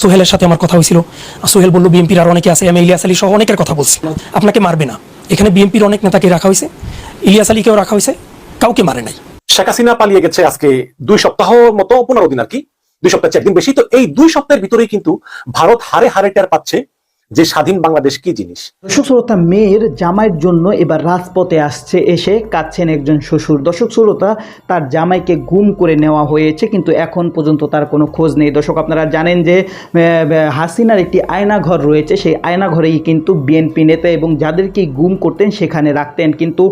সোহেলের সাথে আমার কথা হয়েছিল। সোহেল বলল, বিএনপির আর অনেকে আছে এম ইলিয়াস আলী সহ অনেকের কথা বলছি। আপনাকে মারবে না। এখানে বিএনপির অনেক নেতাকে রাখা হয়েছে। ইলিয়াস আলীকেও রাখা হয়েছে। কাউকে মারে নাই। শেখ হাসিনা পালিয়ে গেছে আজকে দুই সপ্তাহ মতো, পনেরো দিন আর কি। দুই সপ্তাহ একদিন বেশি। তো এই দুই সপ্তাহের ভিতরেই কিন্তু ভারত হারে হারে টের পাচ্ছে যে স্বাধীন বাংলাদেশ কি জিনিস? দর্শক শ্রোতা মেয়ের জামাইয়ের জন্য এবার রাজপথে আসছে, এসে কাঁদছেন একজন শ্বশুর। দর্শক শ্রোতা তার জামাইকে গুম করে নেওয়া হয়েছে, কিন্তু এখন পর্যন্ত তার কোনো খোঁজ নেই। দর্শক, আপনারা জানেন যে হাসিনার একটি আয়নাঘর রয়েছে, সেই আয়নাঘরেই কিন্তু বিএনপি নেতা এবং যাদেরকে গুম করতেন সেখানে রাখতেন। কিন্তু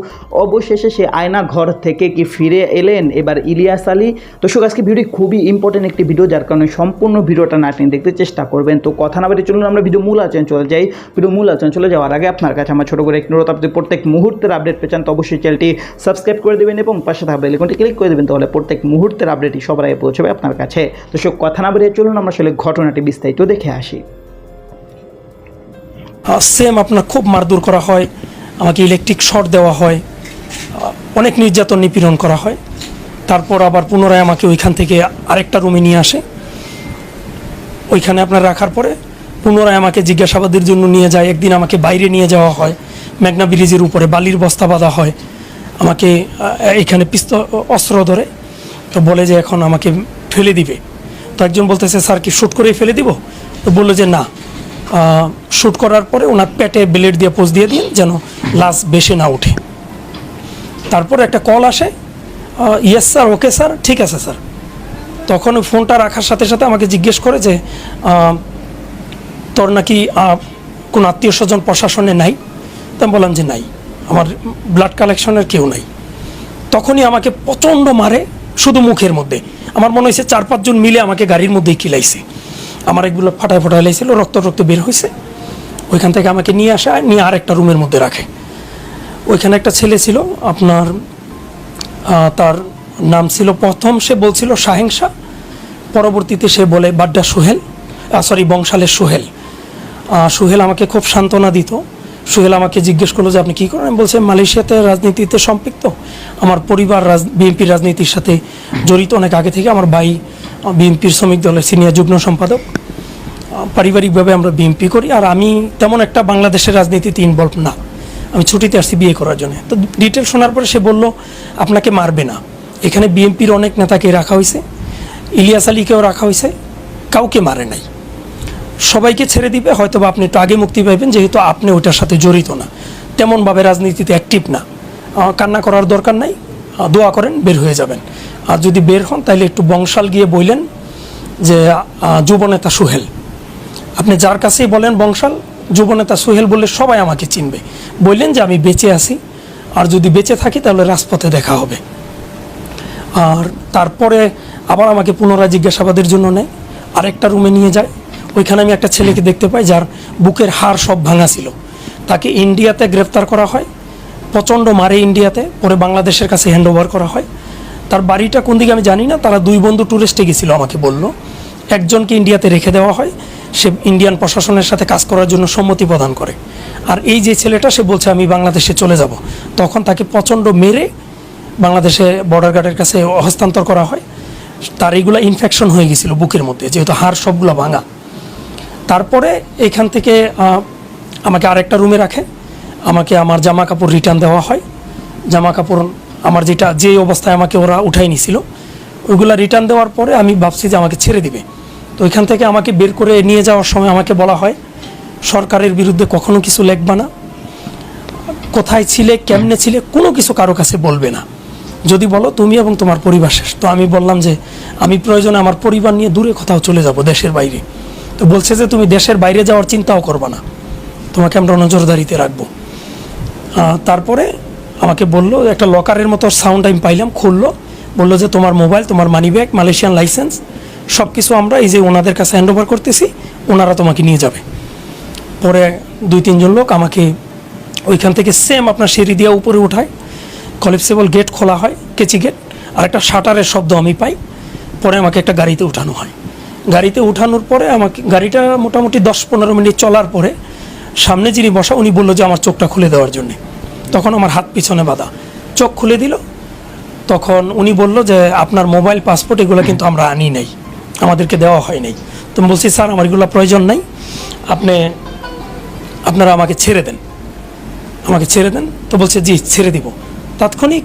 অবশেষে সেই আয়নাঘর থেকে কি ফিরে এলেন? এবার ইলিয়াস আলী। দর্শক, আজকে ভিডিও খুবই ইম্পর্টেন্ট একটি ভিডিও, যার কারণে সম্পূর্ণ ভিডিওটা না দেখতে চেষ্টা করবেন। তো কথা না বাড়ি চলুন, আমরা ভিডিও মূল আলোচনা চলে যাই। ভিডিও মূল আলোচনা চলে যাওয়ার আগে আপনার কাছে আমার ছোট করে একটি অনুরোধ, আপনি প্রত্যেক মুহূর্তের আপডেট পেয়েছেন তো অবশ্যই চ্যানেলটি সাবস্ক্রাইব করে দেবেন এবং পাশে থাকা বেলিকনটি ক্লিক করে দেবেন, তাহলে প্রত্যেক মুহূর্তের আপডেটই সবার আগে পৌঁছবে আপনার কাছে। দর্শক কথা না বাড়িয়ে চলুন, আমরা আসলে ঘটনাটি বিস্তারিত দেখে আসি। সেম আপনার খুব মারধর করা হয়, আমাকে ইলেকট্রিক শর্ট দেওয়া হয় অনেক নির্যাতন নিপীড়ন করা হয়। তারপর আবার পুনরায় আমাকে ওইখান থেকে আরেকটা রুমে নিয়ে আসে। ওইখানে আপনার রাখার পরে পুনরায় আমাকে জিজ্ঞাসাবাদের জন্য নিয়ে যায়। একদিন আমাকে বাইরে নিয়ে যাওয়া হয়। মেঘনা ব্রিজের উপরে বালির বস্তা বাঁধা হয়। আমাকে আহ, এইখানে পিস্ত অস্ত্র ধরে। তো বলে যে এখন আমাকে ফেলে দিবে। তো একজন বলতেছে স্যার কি শ্যুট করেই ফেলে দিব? তো বলল যে না। শ্যুট করার পরে ওনার পেটে ব্লেড দিয়ে পোজ দিয়ে দিন যেন লাশ বেশি না ওঠে। তারপর একটা কল আসে ইয়েস স্যার ওকে স্যার ঠিক আছে স্যার। তখন ফোনটা রাখার সাথে সাথে আমাকে জিজ্ঞেস করে যে তোর নাকি কোনো আত্মীয় স্বজন প্রশাসনে নাই? তো বললাম যে নাই। আমার ব্লাড কালেকশনের কেউ নাই। তখনই আমাকে প্রচণ্ড মারে শুধু মুখের মধ্যে। আমার মনে হয়েছে চার পাঁচজন মিলে আমাকে গাড়ির মধ্যেই কিলাইছে। আমার এগুলো ফাটায় ফাটায় লাইছিল, রক্ত রক্ত বের হয়েছে। ওইখান থেকে আমাকে নিয়ে আসা, নিয়ে আর একটা রুমের মধ্যে রাখে। ওইখানে একটা ছেলে ছিল, আপনার তার নাম ছিল, প্রথম সে বলছিল শাহেংশা পরবর্তীতে সে বলে বাড্ডা সোহেল সরি বংশালের সোহেল। সোহেল আমাকে খুব সান্ত্বনা দিত। সুহেল আমাকে জিজ্ঞেস করল যে, আপনি কী করেন? আমি বলছি মালয়েশিয়াতে রাজনীতিতে সম্পৃক্ত। আমার পরিবার রাজ, বিএনপির রাজনীতির সাথে জড়িত। অনেক আগে থেকে আমার ভাই বিএনপির শ্রমিক দলের সিনিয়র যুগ্ম সম্পাদক। পারিবারিকভাবে আমরা বিএনপি করি আর আমি তেমন একটা বাংলাদেশের রাজনীতিতে ইনভলভ না। আমি ছুটিতে আসছি বিয়ে করার জন্য। তো ডিটেল শোনার পরে সে বলল, আপনাকে মারবে না। এখানে বিএনপির অনেক নেতাকে রাখা হয়েছে। ইলিয়াস আলীকেও রাখা হয়েছে। কাউকে মারে নাই। সবাইকে ছেড়ে দিবে হয়তো বা আপনি একটু আগে মুক্তি পাইবেন, যেহেতু আপনি ওটার সাথে জড়িত না। তেমনভাবে রাজনীতিতে অ্যাক্টিভ না। কান্না করার দরকার নাই। দোয়া করেন, বের হয়ে যাবেন। আর যদি বের হন তাহলে একটু বংশাল গিয়ে বললেন যে যুবনেতা সুহেল। আপনি যার কাছেই বলেন বংশাল, যুবনেতা সুহেল বললে সবাই আমাকে চিনবে। বললেন যে, আমি বেঁচে আছি। আর যদি বেঁচে থাকি, তাহলে রাজপথে দেখা হবে। আর তারপরে আবার আমাকে পুনরায় জিজ্ঞাসাবাদের জন্য নেয়। আরেকটা রুমে নিয়ে যায়। ওইখানে আমি একটা ছেলেকে দেখতে পাই যার বুকের হাড় সব ভাঙা ছিল। তাকে ইন্ডিয়াতে গ্রেফতার করা হয়, প্রচণ্ড মারে ইন্ডিয়াতে, পরে বাংলাদেশের কাছে হ্যান্ড ওভার করা হয়। তার বাড়িটা কোন দিকে আমি জানি না, তারা দুই বন্ধু ট্যুরিস্টে গেছিল আমাকে বলল। একজনকে ইন্ডিয়াতে রেখে দেওয়া হয়, সে ইন্ডিয়ান প্রশাসনের সাথে কাজ করার জন্য সম্মতি প্রদান করে। আর এই যে ছেলেটা, সে বলছে, আমি বাংলাদেশে চলে যাব। তখন তাকে প্রচণ্ড মেরে বাংলাদেশে বর্ডার গার্ডের কাছে হস্তান্তর করা হয়। তার এইগুলো ইনফেকশন হয়ে গেছিল বুকের মধ্যে, যেহেতু হাড় সবগুলো ভাঙা। তারপরে এখান থেকে আমাকে আরেকটা রুমে রাখে। আমাকে আমার জামা কাপড় রিটার্ন দেওয়া হয়। জামা কাপড় আমার যেটা যে অবস্থায় আমাকে ওরা উঠাই নিছিল ওইগুলা রিটার্ন দেওয়ার পরে আমি ভাবছি যে আমাকে ছেড়ে দিবে। তো ওইখান থেকে আমাকে বের করে নিয়ে যাওয়ার সময় আমাকে বলা হয়, সরকারের বিরুদ্ধে কখনো কিছু লেখবা না। কোথায় ছিলে, কেমনে ছিলে, কোনো কিছু কারও কাছে বলবে না। যদি বলো তুমি এবং তোমার পরিবার শেষ। তো আমি বললাম যে, আমি প্রয়োজনে আমার পরিবার নিয়ে দূরে কোথাও চলে যাব দেশের বাইরে। তো বলছে যে তুমি দেশের বাইরে যাওয়ার চিন্তাও করবা না। তোমাকে আমরা নজরদারিতে রাখব। তারপরে আমাকে বলল, একটা লকারের মতো সাউন্ড আমি পাইলাম, খুললো। বলল যে তোমার মোবাইল, তোমার মানি ব্যাগ মালয়েশিয়ান লাইসেন্স সব কিছু আমরা এই যে ওনাদের কাছে হ্যান্ড ওভার করতেছি, ওনারা তোমাকে নিয়ে যাবে। পরে দুই, তিনজন লোক আমাকে ওইখান থেকে সেম আপনার সিঁড়ি দিয়ে উপরে উঠায়। কলিপসেবল গেট খোলা হয়, কেচি গেট আর একটা শাটারের শব্দ আমি পাই। পরে আমাকে একটা গাড়িতে উঠানো হয়। গাড়িতে উঠানোর পরে আমাকে, গাড়িটা মোটামুটি দশ পনেরো মিনিট চলার পরে সামনে যিনি বসা, উনি বলল যে আমার চোখটা খুলে দেওয়ার জন্যে। তখন আমার হাত পিছনে বাঁধা। চোখ খুলে দিল। তখন উনি বলল যে আপনার মোবাইল, পাসপোর্ট এগুলো কিন্তু আমরা আনি নাই। আমাদেরকে দেওয়া হয় নাই। তো বলছি, স্যার, আমার এগুলো প্রয়োজন নাই। আপনি, আপনারা আমাকে ছেড়ে দেন। আমাকে ছেড়ে দেন। তো বলছে, জি, ছেড়ে দিব। তাৎক্ষণিক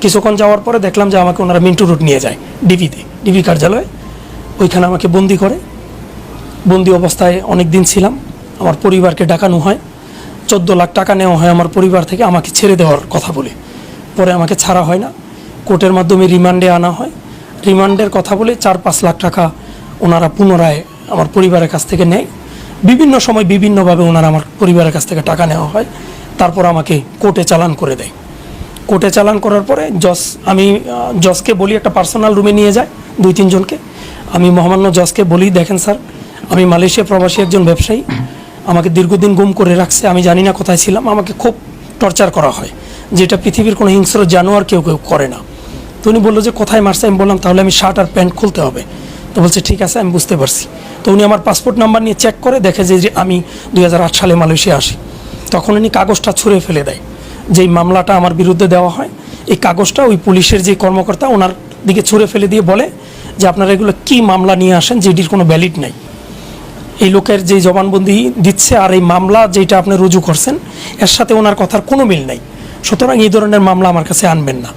কিছুক্ষণ যাওয়ার পরে দেখলাম যে আমাকে ওনারা মিন্টু রুট নিয়ে যায় ডিবিতে ডিবি কার্যালয়ে। ওইখানে আমাকে বন্দি করে। বন্দি অবস্থায় অনেক দিন ছিলাম। আমার পরিবারকে ডাকানো হয়। চোদ্দ লাখ টাকা নেওয়া হয় আমার পরিবার থেকে আমাকে ছেড়ে দেওয়ার কথা বলে। পরে আমাকে ছাড়া হয় না। কোর্টের মাধ্যমে রিমান্ডে আনা হয়। রিমান্ডের কথা বলে চার পাঁচ লাখ টাকা ওনারা পুনরায় আমার পরিবারের কাছ থেকে নেয়। বিভিন্ন সময় বিভিন্নভাবে ওনারা আমার পরিবারের কাছ থেকে টাকা নেওয়া হয়। তারপর আমাকে কোর্টে চালান করে দেয়। কোর্টে চালান করার পরে জজ, আমি জজকে বলি একটা পার্সোনাল রুমে নিয়ে যায় দুই তিনজনকে। আমি মহামান্য জজকে বলি দেখেন স্যার, আমি মালয়েশিয়া প্রবাসী একজন ব্যবসায়ী, আমাকে দীর্ঘদিন গুম করে রাখছে, আমি জানি না কোথায় ছিলাম, আমাকে খুব টর্চার করা হয়, যেটা পৃথিবীর কোনো হিংস্র জানোয়ার কেউ কেউ করে না। তো উনি বলল যে, কোথায় মারছে? আমি বললাম, তাহলে আমি শার্ট আর প্যান্ট খুলতে হবে। তো বলছে, ঠিক আছে, আমি বুঝতে পারছি। তো উনি আমার পাসপোর্ট নাম্বার নিয়ে চেক করে দেখে যে আমি দুই হাজার আট সালে মালয়েশিয়া আসি। তখন উনি কাগজটা ছুঁড়ে ফেলে দেয়, যেই মামলাটা আমার বিরুদ্ধে দেওয়া হয়, এই কাগজটা ওই পুলিশের যে কর্মকর্তা, ওনার দিকে ছুঁড়ে ফেলে দিয়ে বলে যে আপনারা এগুলো কি মামলা নিয়ে আসেন যেটির কোনো ভ্যালিড নাই। এই লোকের যে জবানবন্দি দিচ্ছে আর এই মামলা যেটা আপনি রুজু করছেন, এর সাথে ওনার কথার কোনো মিল নাই। সুতরাং এই ধরনের মামলা আমার কাছে আনবেন না।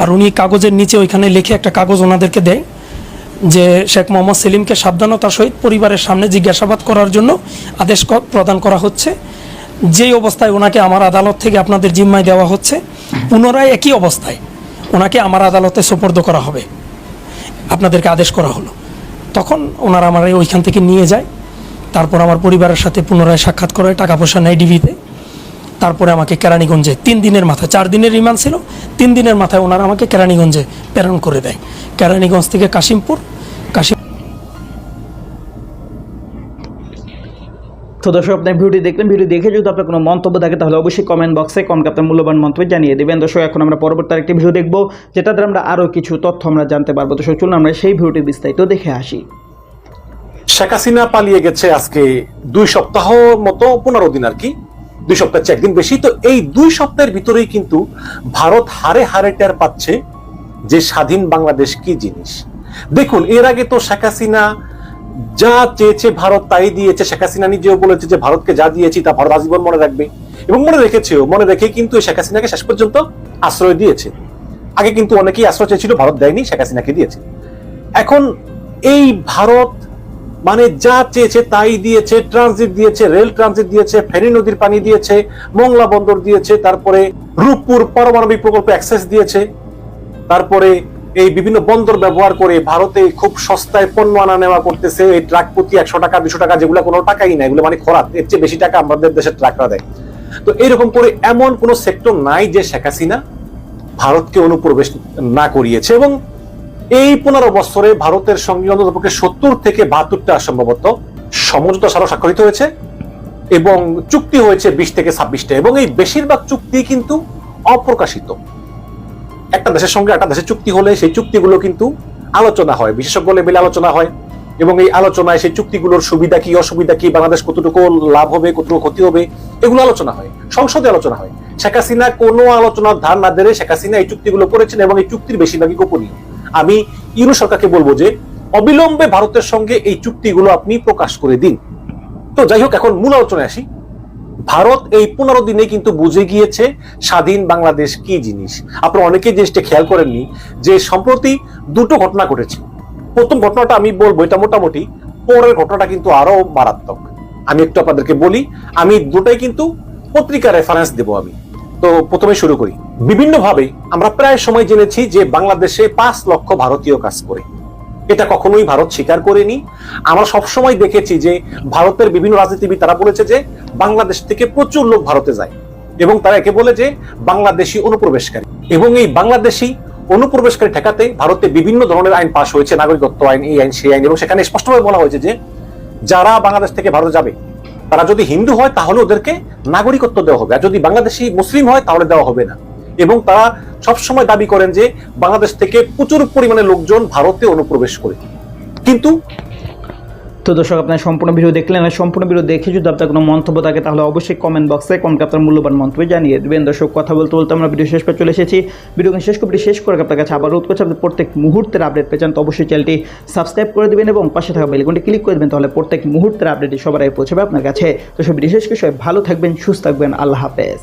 আর উনি কাগজের নিচে ওইখানে লিখে একটা কাগজ ওনাদেরকে দেয় যে শেখ মোহাম্মদ সেলিমকে সাবধানতার সহিত পরিবারের সামনে জিজ্ঞাসাবাদ করার জন্য আদেশ প্রদান করা হচ্ছে। যেই অবস্থায় ওনাকে আমার আদালত থেকে আপনাদের জিম্মায় দেওয়া হচ্ছে, পুনরায় একই অবস্থায় ওনাকে আমার আদালতে সোপর্দ করা হবে। আপনাদেরকে আদেশ করা হলো। তখন ওনারা আমার ওইখান থেকে নিয়ে যায়। তারপর আমার পরিবারের সাথে পুনরায় সাক্ষাৎ করে টাকা পয়সা নেয় ডিবিতে তারপরে আমাকে কেরানীগঞ্জে তিন দিনের মাথায়, চার দিনের রিমান্ড ছিল। তিন দিনের মাথায় ওনারা আমাকে কেরানীগঞ্জে প্রেরণ করে দেয়। কেরানীগঞ্জ থেকে কাশিমপুর কাশিম তো দর্শক, আপনার ভিডিওটি দেখলেন ভিডিও দেখে যদি আপনার কোনো মন্তব্য থাকে, তাহলে অবশ্যই কমেন্ট বক্সে কমেন্ট আপনার মূল্যবান মন্তব্য জানিয়ে দেবেন। দর্শক, এখন আমরা পরবর্তী আরেকটি ভিডিও দেখব যেটাতে আমরা আরও কিছু তথ্য আমরা জানতে পারব। দর্শক, চলুন আমরা সেই ভিডিওটি বিস্তারিত দেখে আসি। শেখ হাসিনা পালিয়ে গেছে আজকে দুই সপ্তাহ মতো, পনেরো দিন আর কি। দুই সপ্তাহ একদিন বেশি। তো এই দুই সপ্তাহের ভিতরেই কিন্তু ভারত হারে হারে টের পাচ্ছে যে স্বাধীন বাংলাদেশ কি জিনিস। দেখুন, এর আগে তো শেখ হাসিনা যা চেয়েছে ভারত, তাই দিয়েছে। শেখ হাসিনা নিজেও বলেছে যে, ভারতকে যা দিয়েছি, তা ভারত আজীবন মনে রাখবে। এবং মনে রেখেছেও, মনে রেখে কিন্তু শেখ হাসিনাকে শেষ পর্যন্ত আশ্রয় দিয়েছে। আগে কিন্তু অনেকেই আশ্রয় চেয়েছিল, ভারত দেয়নি, শেখ হাসিনাকে দিয়েছে। এখন এই ভারত মানে যা চেয়েছে, তাই দিয়েছে ট্রানজিট দিয়েছে রেল ট্রানজিট দিয়েছে, ফেনী নদীর পানি দিয়েছে, মংলা বন্দর দিয়েছে, তারপরে রূপপুর পারমাণবিক প্রকল্প অ্যাক্সেস দিয়েছে, তারপরে এই বিভিন্ন বন্দর ব্যবহার করে ভারতে খুব সস্তায় পণ্য আনা নেওয়া করতেছে। এই ট্রাক প্রতি একশো টাকা, দুশো টাকা যেগুলো কোনো টাকাই না এগুলো মানে খরাত, এর চেয়ে বেশি টাকা আমাদের দেশের ট্রাকরা দেয়। তো এইরকম করে এমন কোন সেক্টর নাই যে শেখ হাসিনা ভারতকে অনুপ্রবেশ না করিয়েছে এবং এই পনেরো বছরে ভারতের সঙ্গে অন্ততপক্ষে সত্তর থেকে বাহাত্তরটা সম্ভবত সমঝোতা স্মারক স্বাক্ষরিত হয়েছে এবং চুক্তি হয়েছে বিশ থেকে ছাব্বিশটা এবং এই বেশিরভাগ চুক্তি কিন্তু অপ্রকাশিত। একটা দেশের সঙ্গে একটা দেশের চুক্তি হলে সেই চুক্তিগুলো কিন্তু আলোচনা হয় বিশেষজ্ঞ লেভেলে আলোচনা হয় এবং এই আলোচনায় সেই চুক্তিগুলোর সুবিধা কি, অসুবিধা কি, বাংলাদেশ কতটুকু লাভ হবে, কতটুকু ক্ষতি হবে, এগুলো আলোচনা হয়, সংসদে আলোচনা হয়। শেখ হাসিনা কোনো আলোচনার ধার না দেড়ে শেখ হাসিনা এই চুক্তিগুলো করেছেন এবং এই চুক্তির বেশিরভাগই গোপনীয়। আমি ইউরো সরকারকে বলব যে, অবিলম্বে ভারতের সঙ্গে এই চুক্তিগুলো আপনি প্রকাশ করে দিন। তো যাই হোক, এখন মূল আলোচনায় আসি। ভারত এই পনেরো দিনে কিন্তু বুঝে গিয়েছে স্বাধীন বাংলাদেশ কি জিনিস। আপনারা অনেকেই জিনিসটা খেয়াল করেননি যে সম্প্রতি দুটো ঘটনা ঘটেছে। প্রথম ঘটনাটা আমি বলব, এটা মোটামুটি পরের ঘটনাটা কিন্তু আরও মারাত্মক। আমি একটু আপনাদেরকে বলি, আমি দুটাই কিন্তু পত্রিকা রেফারেন্স দেব আমি। তো প্রথমে শুরু করি। বিভিন্ন ভাবে আমরা প্রায় সময় জেনেছি যে বাংলাদেশে পাঁচ লক্ষ ভারতীয় কাজ করে। এটা কখনোই ভারত স্বীকার করেনি। আমরা সবসময় দেখেছি যে ভারতের বিভিন্ন রাজনীতিবিদ তারা বলেছে যে বাংলাদেশ থেকে প্রচুর লোক ভারতে যায় এবং তারা একে বলে যে বাংলাদেশি অনুপ্রবেশকারী। এবং এই বাংলাদেশি অনুপ্রবেশকারী ঠেকাতে ভারতে বিভিন্ন ধরনের আইন পাশ হয়েছে, নাগরিকত্ব আইন, এই আইন, সেই আইন, এবং সেখানে স্পষ্টভাবে বলা হয়েছে যে যারা বাংলাদেশ থেকে ভারতে যাবে, তারা যদি হিন্দু হয় তাহলে ওদেরকে নাগরিকত্ব দেওয়া হবে। আর যদি বাংলাদেশি মুসলিম হয় তাহলে দেওয়া হবে না। এবং তারা সবসময় দাবি করেন যে বাংলাদেশ থেকে প্রচুর পরিমাণে লোকজন ভারতে অনুপ্রবেশ করে। কিন্তু তো দর্শক, আপনার সম্পূর্ণ ভিডিও দেখলেন। আর সম্পূর্ণ ভিডিও দেখে যদি আপনার কোনো মন্তব্য থাকে, তাহলে অবশ্যই কমেন্ট বক্সে কমেন্ট আপনার মূল্যবান মন্তব্য জানিয়ে দেবেন। দর্শক, কথা বলতে বলতে আমরা ভিডিও শেষ করে চলে এসেছি। ভিডিও শেষ করে শেষ করে আপনার কাছে আবার রোধ করছে, আপনি প্রত্যেক মুহূর্তের আপডেট পেয়েছেন তো অবশ্যই চ্যানেলটি সাবস্ক্রাইব করে দেবেন এবং পাশে থাকা বেলকনটি ক্লিক করে দেবেন, তাহলে প্রত্যেক মুহূর্তের আপডেটই সবার আগে পৌঁছাবে আপনার কাছে। তো সব ভিডিও শেষ করে সবাই ভালো থাকবেন, সুস্থ থাকবেন। আল্লাহ হাফেজ।